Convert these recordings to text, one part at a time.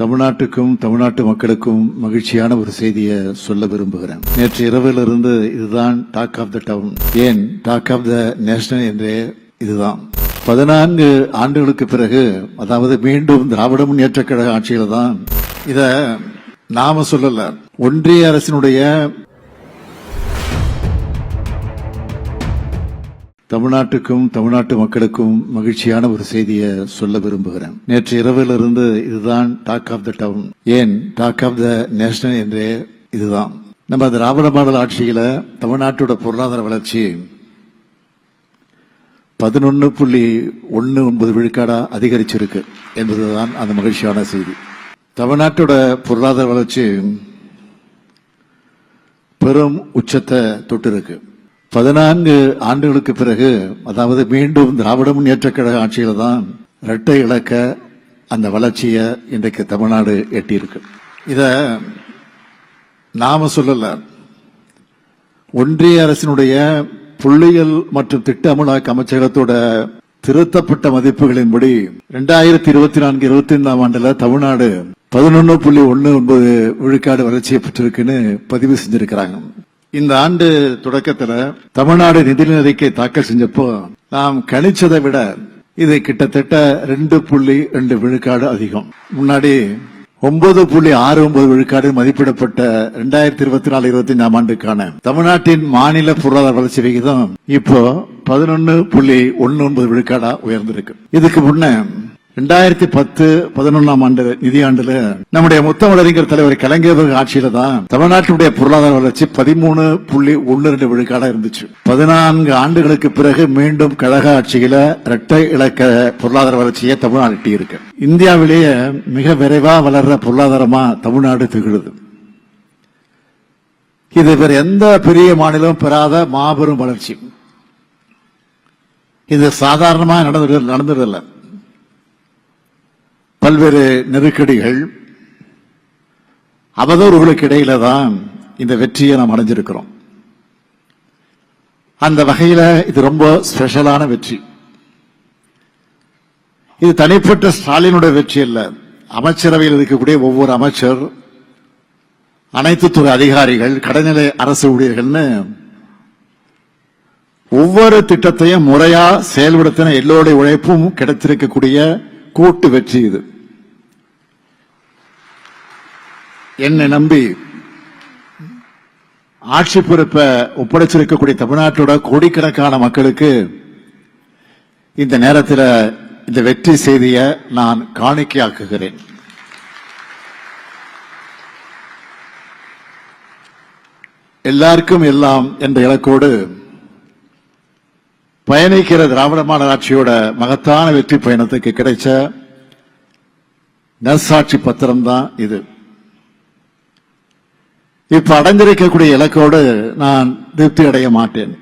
தமிழ்நாட்டுக்கும் தமிழ்நாட்டு மக்களுக்கும் மகிழ்ச்சியான ஒரு செய்தியை சொல்ல விரும்புகிறேன். நேற்று இரவிலிருந்து இதுதான் டாக் ஆஃப் த டவுன் ஏன்? டாக் ஆஃப் த நேஷனல் என்றே இதுதான். பதினான்கு ஆண்டுகளுக்கு பிறகு அதாவது மீண்டும் திராவிட முன்னேற்ற கழக ஆட்சியில் தான் இத நாம சொல்லல. ஒன்றிய அரசினுடைய தமிழ்நாட்டுக்கும் தமிழ்நாட்டு மக்களுக்கும் மகிழ்ச்சியான ஒரு செய்தியை சொல்ல விரும்புகிறேன். நேற்று இரவிலிருந்து இதுதான் டாக் ஆஃப் த டவுன் ஏன்? டாக் ஆஃப் த நேஷனல் என்றே இதுதான். நம்ம திராவிட மாடல் ஆட்சியில் தமிழ்நாட்டோட பொருளாதார வளர்ச்சி பதினொன்று புள்ளி ஒன்று ஒன்பது விழுக்காடா அதிகரிச்சிருக்கு என்பதுதான் அந்த மகிழ்ச்சியான செய்தி. தமிழ்நாட்டோட பொருளாதார வளர்ச்சி பெரும் உச்சத்தை தொட்டிருக்கு. பதினான்கு ஆண்டுகளுக்கு பிறகு அதாவது மீண்டும் திராவிட முன்னேற்ற கழக ஆட்சியில தான் இரட்டை இலக்க அந்த வளர்ச்சியை இன்றைக்கு தமிழ்நாடு எட்டியிருக்கு. இத நாம சொல்லல. ஒன்றிய அரசினுடைய புள்ளியியல் மற்றும் திட்ட அமலாக்க அமைச்சகத்தோட திருத்தப்பட்ட மதிப்புகளின்படி இரண்டாயிரத்தி இருபத்தி நான்கு இருபத்தி ஐந்தாம் ஆண்டுல தமிழ்நாடு பதினொன்னு புள்ளி ஒன்னு ஒன்பது விழுக்காடு வளர்ச்சியை பெற்றிருக்குன்னு பதிவு செஞ்சிருக்கிறாங்க. இந்த ஆண்டு தொடக்கத்துல தமிழ்நாடு நிதிநிலை அறிக்கை தாக்கல் செஞ்சப்போ நாம் கணிச்சதை விட இது கிட்டத்தட்ட ரெண்டு புள்ளி ரெண்டு விழுக்காடு அதிகம். முன்னாடி ஒன்பது புள்ளி ஆறு ஒன்பது விழுக்காடு மதிப்பிடப்பட்ட இரண்டாயிரத்தி இருபத்தி நாலு இருபத்தி அஞ்சாம் ஆண்டுக்கான தமிழ்நாட்டின் மாநில பொருளாதார வளர்ச்சி விகிதம் இப்போ பதினொன்னு புள்ளி ஒன்னு ஒன்பது விழுக்காடா உயர்ந்திருக்கு. இதுக்கு முன்ன ரெண்டாயிரத்தி பத்து பதினொன்னாம் ஆண்டு நிதியாண்டுல நம்முடைய முத்தமிழறிஞர் தலைவர் கலைஞர் ஆட்சியில தான் தமிழ்நாட்டினுடைய பொருளாதார வளர்ச்சி பதிமூணு புள்ளி ஒன்னு ரெண்டு விழுக்காடா இருந்துச்சு. பதினான்கு ஆண்டுகளுக்கு பிறகு மீண்டும் கழக ஆட்சியில இரட்டை இலக்க பொருளாதார வளர்ச்சியை தமிழ்நாடு எட்டியிருக்கு. இந்தியாவிலேயே மிக விரைவா வளர்ற பொருளாதாரமா தமிழ்நாடு திகழுது. இது வேற எந்த பெரிய மாநிலம் பெறாத மாபெரும் வளர்ச்சி. இது சாதாரணமா நடந்து நடந்ததில்லை பல்வேறு நெருக்கடிகள் அவதூறுகளுக்கு இடையில தான் இந்த வெற்றியை நாம் அடைஞ்சிருக்கிறோம். அந்த வகையில் இது ரொம்ப ஸ்பெஷலான வெற்றி. இது தனிப்பட்ட ஸ்டாலினுடைய வெற்றி அல்ல. அமைச்சரவையில் இருக்கக்கூடிய ஒவ்வொரு அமைச்சர் அனைத்து துறை அதிகாரிகள் கடைநிலை அரசு ஊழியர்கள்னு ஒவ்வொரு திட்டத்தையும் முறையா செயல்படுத்தின எல்லோருடைய உழைப்பும் கிடைத்திருக்கக்கூடிய கூட்டு வெற்றி இது. என்னை நம்பி ஆட்சி பொறுப்பை ஒப்படைச்சிருக்கக்கூடிய தமிழ்நாட்டோட கோடிக்கணக்கான மக்களுக்கு இந்த நேரத்தில் இந்த வெற்றி செய்தியை நான் காணிக்கையாக்குகிறேன். எல்லாருக்கும் எல்லாம் என்ற இலக்கோடு பயணிக்கிற திராவிட மாடல் ஆட்சியோட மகத்தான வெற்றி பயணத்துக்கு கிடைச்ச நர்சாட்சி பத்திரம் தான் இது. இப்ப அடைஞ்சிருக்கக்கூடிய இலக்கோடு நான் திருப்தி அடைய மாட்டேன்.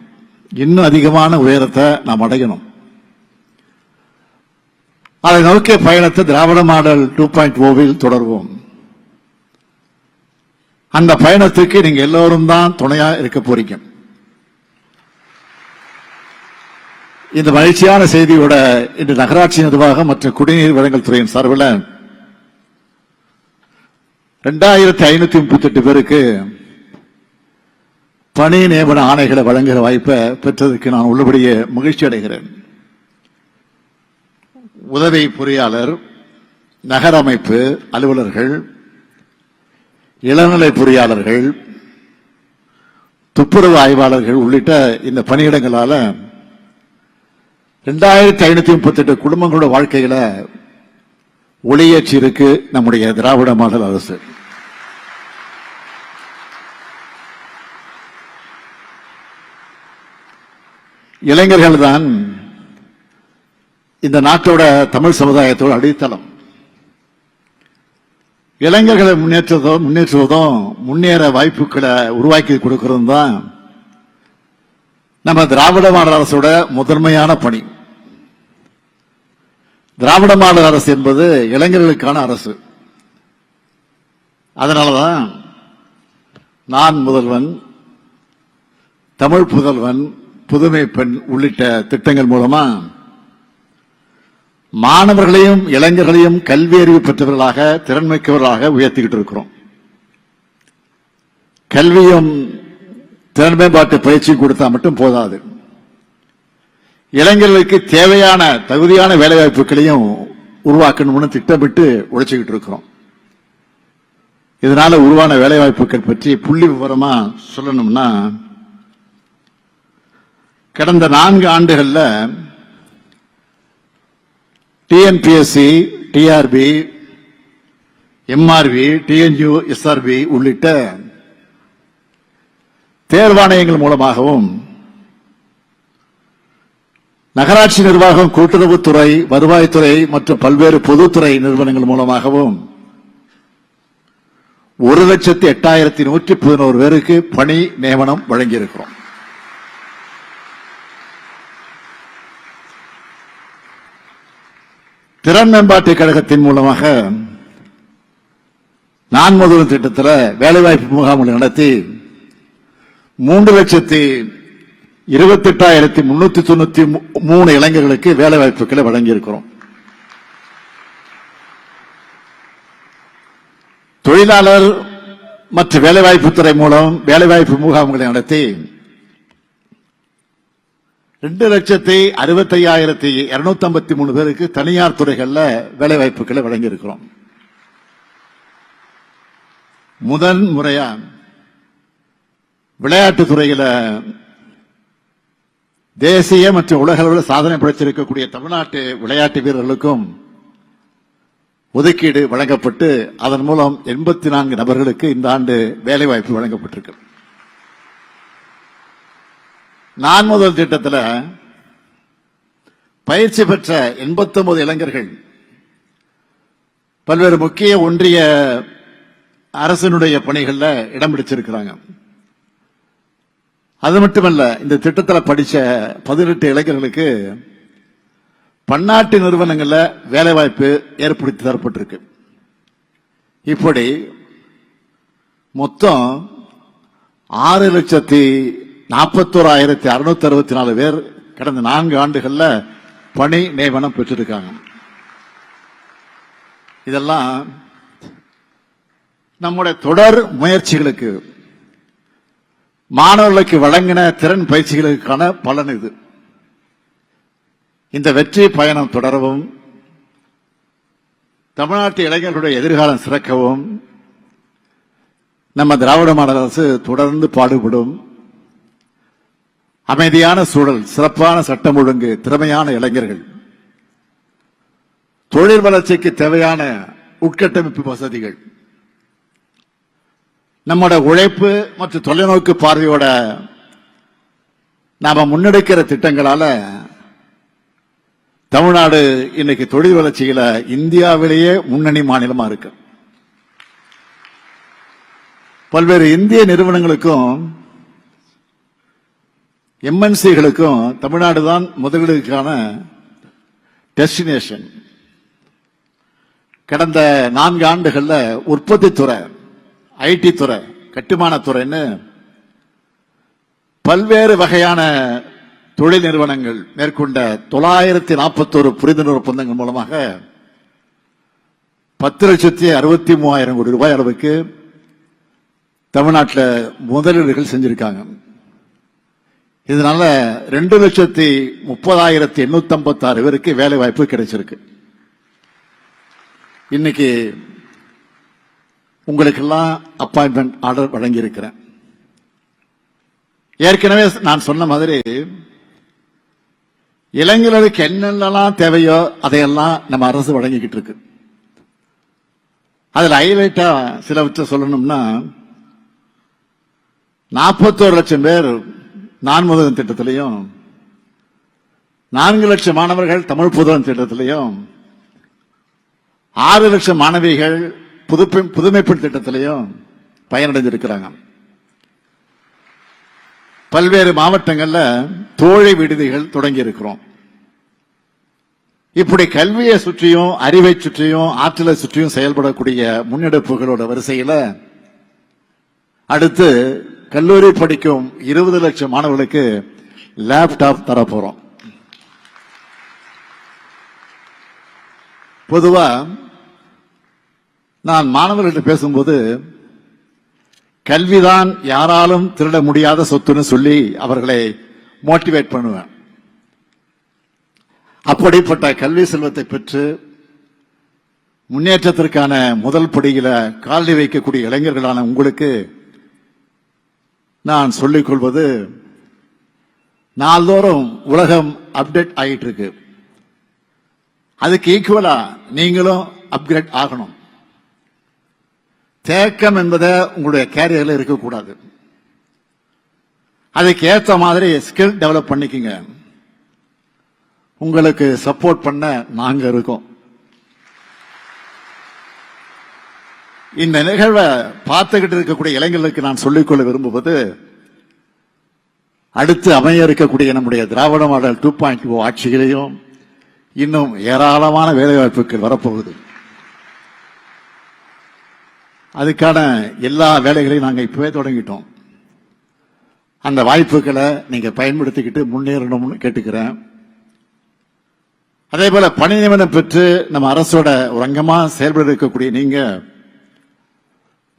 இன்னும் அதிகமான உயரத்தை நாம் அடையணும். அதை நோக்கிய பயணத்தை திராவிட மாடல் டூ பாயிண்ட் ஓவில் தொடர்வோம். அந்த பயணத்துக்கு நீங்க எல்லோரும் தான் துணையா இருக்க போறீங்க. இந்த மகிழ்ச்சியான செய்தியோட இன்று நகராட்சி நிர்வாகம் மற்றும் குடிநீர் வழங்கல் துறையின் சார்பில் ரெண்டாயிரத்தி ஐநூத்தி முப்பத்தி எட்டு பேருக்கு பணி நியமன ஆணைகளை வழங்குகிற வாய்ப்பை பெற்றதற்கு நான் உள்ளபடியே மகிழ்ச்சி அடைகிறேன். உதவி பொறியாளர் நகரமைப்பு அலுவலர்கள் இளநிலை பொறியாளர்கள் துப்புரவு ஆய்வாளர்கள் உள்ளிட்ட இந்த பணியிடங்களால் ரெண்டாயிரத்தி ஐநூத்தி முப்பத்தி எட்டு குடும்பங்களோட வாழ்க்கையில ஒளியேற்றி இருக்கு நம்முடைய திராவிட மாடல் அரசு. இளைஞர்கள் தான் இந்த நாட்டோட தமிழ் சமுதாயத்தோட அடித்தளம். இளைஞர்களை முன்னேற்றதும் முன்னேற்றுவதும் முன்னேற வாய்ப்புகளை உருவாக்கி கொடுக்கறதும் தான் நம்ம திராவிட மாடல் அரசோட முதன்மையான பணி. திராவிட மாடல் அரசு என்பது இளைஞர்களுக்கான அரசு. அதனாலதான் நான் முதல்வன் தமிழ் புதல்வன் புதுமை பெண் உள்ளிட்ட திட்டங்கள் மூலமா மாணவர்களையும் இளைஞர்களையும் கல்வி அறிவு பெற்றவர்களாக திறன்மிக்கவர்களாக உயர்த்திக்கிட்டு இருக்கிறோம். கல்வியும் திறன் மேம்பாட்டு பயிற்சியும் கொடுத்தா மட்டும் போதாது. இளைஞர்களுக்கு தேவையான தகுதியான வேலைவாய்ப்புகளையும் உருவாக்கணும்னு திட்டமிட்டு உழைச்சுக்கிட்டு இருக்கிறோம். இதனால உருவான வேலைவாய்ப்புகள் பற்றி புள்ளி விவரமா சொல்லணும்னா கடந்த நான்கு ஆண்டுகள்ல TNPSC TRB MRB TNU SRB உள்ளிட்ட தேர்வாணையங்கள் மூலமாகவும் நகராட்சி நிர்வாகம் கூட்டுறவுத்துறை வருவாய்த்துறை மற்றும் பல்வேறு பொதுத்துறை நிறுவனங்கள் மூலமாகவும் ஒரு லட்சத்தி எட்டாயிரத்தி நூற்றி பதினோரு பேருக்கு பணி நியமனம் வழங்கியிருக்கிறோம். திறன் மேம்பாட்டு கழகத்தின் மூலமாக நான் முதல் திட்டத்தில் வேலைவாய்ப்பு முகாம்கள் நடத்தி மூன்று லட்சத்தி இருபத்தி எட்டாயிரத்தி முன்னூத்தி தொண்ணூத்தி மூணு இளைஞர்களுக்கு வேலை வாய்ப்புகளை வழங்கியிருக்கிறோம். தொழிலாளர் மற்றும் வேலைவாய்ப்புத்துறை மூலம் வேலைவாய்ப்பு முகாம்களை நடத்தி ரெண்டு லட்சத்தி அறுபத்தி ஐயாயிரத்தி இருநூத்தி ஐம்பத்தி மூணு பேருக்கு தனியார் துறைகள்ல வேலைவாய்ப்புகளை வழங்கியிருக்கிறோம். முதன் முறையா விளையாட்டுத் துறையில தேசிய மற்றும் உலக அளவில் சாதனை படைத்திருக்கக்கூடிய தமிழ்நாட்டு விளையாட்டு வீரர்களுக்கும் ஒதுக்கீடு வழங்கப்பட்டு அதன் மூலம் எண்பத்தி நான்கு நபர்களுக்கு இந்த ஆண்டு வேலைவாய்ப்பு வழங்கப்பட்டிருக்கு. நான் முதல் திட்டத்தில் பயிற்சி பெற்ற 89 இளைஞர்கள் பல்வேறு முக்கிய ஒன்றிய அரசினுடைய பணிகள்ல இடம் பிடிச்சிருக்கிறாங்க. அது மட்டுமல்ல இந்த திட்டத்தில் படித்த பதினெட்டு இளைஞர்களுக்கு பன்னாட்டு நிறுவனங்களில் வேலைவாய்ப்பு ஏற்படுத்தி தரப்பட்டிருக்கு. இப்படி மொத்தம் ஆறு லட்சத்தி நாற்பத்தோராயிரத்தி அறுநூத்தி அறுபத்தி நாலு பேர் கடந்த நான்கு ஆண்டுகளில் பணி நியமனம் பெற்றிருக்காங்க. இதெல்லாம் நம்முடைய தொடர் முயற்சிகளுக்கு மாணவர்களுக்கு வழங்கின திறன் பயிற்சிகளுக்கான பலன் இது. இந்த வெற்றி பயணம் தொடரவும் தமிழ்நாட்டு இளைஞர்களுடைய எதிர்காலம் சிறக்கவும் நம்ம திராவிட மாடல் அரசு தொடர்ந்து பாடுபடும் அமைதியான சூழல் சிறப்பான சட்டம் ஒழுங்கு திறமையான இளைஞர்கள் தொழில் வளர்ச்சிக்கு தேவையான உட்கட்டமைப்பு வசதிகள் நம்மோட உழைப்பு மற்றும் தொலைநோக்கு பார்வையோட நாம முன்னெடுக்கிற திட்டங்களால தமிழ்நாடு இன்னைக்கு தொழில் வளர்ச்சியில இந்தியாவிலேயே முன்னணி மாநிலமா இருக்கு. பல்வேறு இந்திய நிறுவனங்களுக்கும் எம்என்சிகளுக்கும் தமிழ்நாடு தான் முதலீடுக்கான டெஸ்டினேஷன் கடந்த நான்கு ஆண்டுகள்ல உற்பத்தி துறை ஐடி துறை கட்டுமான துறைன்னு பல்வேறு வகையான தொழில் நிறுவனங்கள் மேற்கொண்ட தொள்ளாயிரத்தி நாற்பத்தோரு புரிந்துணர்வு ஒப்பந்தங்கள் மூலமாக பத்து லட்சத்தி அறுபத்தி மூவாயிரம் கோடி ரூபாய் அளவுக்கு தமிழ்நாட்டில் முதலீடுகள் செஞ்சிருக்காங்க. இதனால ரெண்டு லட்சத்தி முப்பதாயிரத்தி எண்ணூத்தி ஐம்பத்தி ஆறு பேருக்கு வேலை வாய்ப்பு கிடைச்சிருக்கு. இன்னைக்கு உங்களுக்கெல்லாம் அப்பாயின்மெண்ட் ஆர்டர் வழங்கியிருக்கிறேன். ஏற்கனவே நான் சொன்ன மாதிரி இளைஞர்களுக்கு என்னென்னலாம் தேவையோ அதையெல்லாம் நம்ம அரசு வழங்கிக்கிட்டு இருக்கு. அதில் ஹைலைட்டா சிலவற்றை சொல்லணும்னா நாற்பத்தோரு லட்சம் பேர் நான் முதல் திட்டத்திலையும் நான்கு லட்சம் மாணவர்கள் தமிழ் புதன் திட்டத்திலையும் ஆறு லட்சம் மாணவிகள் புதுப்பை புதுமைப்பு திட்டத்திலையும் பயனடைஞ்சிருக்கிறாங்க. பல்வேறு மாவட்டங்கள்ல தோழை விடுதிகள் தொடங்கி இருக்கிறோம் இப்படி கல்வியை சுற்றியும் அறிவை சுற்றியும் ஆற்றலை சுற்றியும் செயல்படக்கூடிய முன்னெடுப்புகளோட வரிசையில அடுத்து கல்லூரி படிக்கும் இருபது லட்சம் மாணவர்களுக்கு லேப்டாப் தர போறோம். பொதுவா நான் மாணவர்கள்ட்ட பேசும்போது கல்விதான் யாராலும் திருட முடியாத சொத்துன்னு சொல்லி அவர்களை மோட்டிவேட் பண்ணுவேன். அப்படிப்பட்ட கல்வி செல்வத்தை பெற்று முன்னேற்றத்திற்கான முதல் படியில காலடி வைக்கக்கூடிய இளைஞர்களான உங்களுக்கு நான் சொல்லிக் கொள்வது நாள்தோறும் உலகம் அப்டேட் ஆகிட்டு இருக்கு. அதுக்கு ஈக்குவலா நீங்களும் அப்கிரேட் ஆகணும். தேக்கம் என்பதை உங்களுடைய கேரியர்ல இருக்கக்கூடாது. அதுக்கு ஏற்ற மாதிரி ஸ்கில் டெவலப் பண்ணிக்கோங்க. உங்களுக்கு சப்போர்ட் பண்ண நாங்க இருக்கோம். இந்த நிகழ்வை பார்த்துக்கிட்டு இருக்கக்கூடிய இளைஞர்களுக்கு நான் சொல்லிக்கொள்ள விரும்புவது அடுத்து அமைய இருக்கக்கூடிய நம்முடைய Dravida model two point O oh ஆட்சிகளையும் இன்னும் ஏராளமான வேலைவாய்ப்புகள் வரப்போகுது. அதுக்கான எல்லா வேலைகளையும் நாங்கள் இப்பவே தொடங்கிட்டோம். அந்த வாய்ப்புகளை நீங்கள் பயன்படுத்திக்கிட்டு முன்னேறணும்னு கேட்டுக்கிறேன். அதே போல பணி நியமனம் பெற்று நம்ம அரசோட ஒரு அங்கமாக செயல்பட இருக்கக்கூடிய நீங்க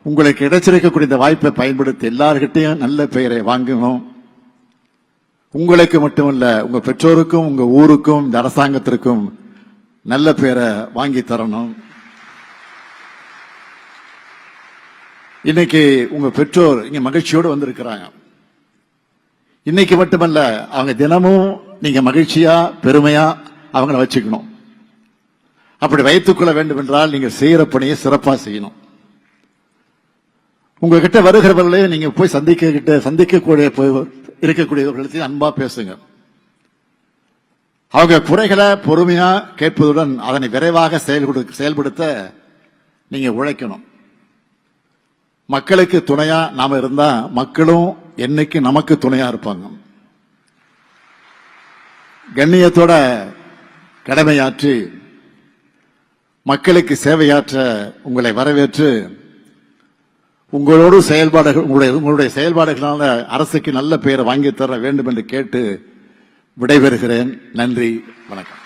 உங்களுக்கு கிடைச்சிருக்கக்கூடிய இந்த வாய்ப்பை பயன்படுத்தி எல்லார்கிட்டையும் நல்ல பெயரை வாங்கணும். உங்களுக்கு மட்டுமல்ல உங்க பெற்றோருக்கும் உங்க ஊருக்கும் இந்த அரசாங்கத்திற்கும் நல்ல பெயரை வாங்கி தரணும். இன்னைக்கு உங்க பெற்றோர் இங்க மகிழ்ச்சியோடு வந்திருக்கிறாங்க. இன்னைக்கு மட்டுமல்ல அவங்க தினமும் நீங்க மகிழ்ச்சியா பெருமையா அவங்கள வச்சுக்கணும். அப்படி வைத்துக் கொள்ள வேண்டும் என்றால் நீங்க செய்யற பணியை சிறப்பா செய்யணும். உங்ககிட்ட வருகிறவர்களே நீங்க போய் சந்திக்க கிட்ட சந்திக்கக்கூடிய போய் இருக்கக்கூடியவர்களுக்கு அன்பா பேசுங்க. அவங்க குறைகளை பொறுமையா கேட்பதுடன் அதனை விரைவாக செயல்படு- செயல்படுத்த நீங்க உழைக்கணும். மக்களுக்கு துணையா நாம இருந்தா மக்களும் என்னைக்கு நமக்கு துணையா இருப்பாங்க. கண்ணியத்தோட கடமையாற்றி மக்களுக்கு சேவையாற்ற உங்களை வரவேற்று உங்களோடு செயல்பாடுகள் உங்களுடைய உங்களுடைய செயல்பாடுகளால அரசுக்கு நல்ல பெயரை வாங்கி தர வேண்டும் என்று கேட்டு விடைபெறுகிறேன். நன்றி வணக்கம்.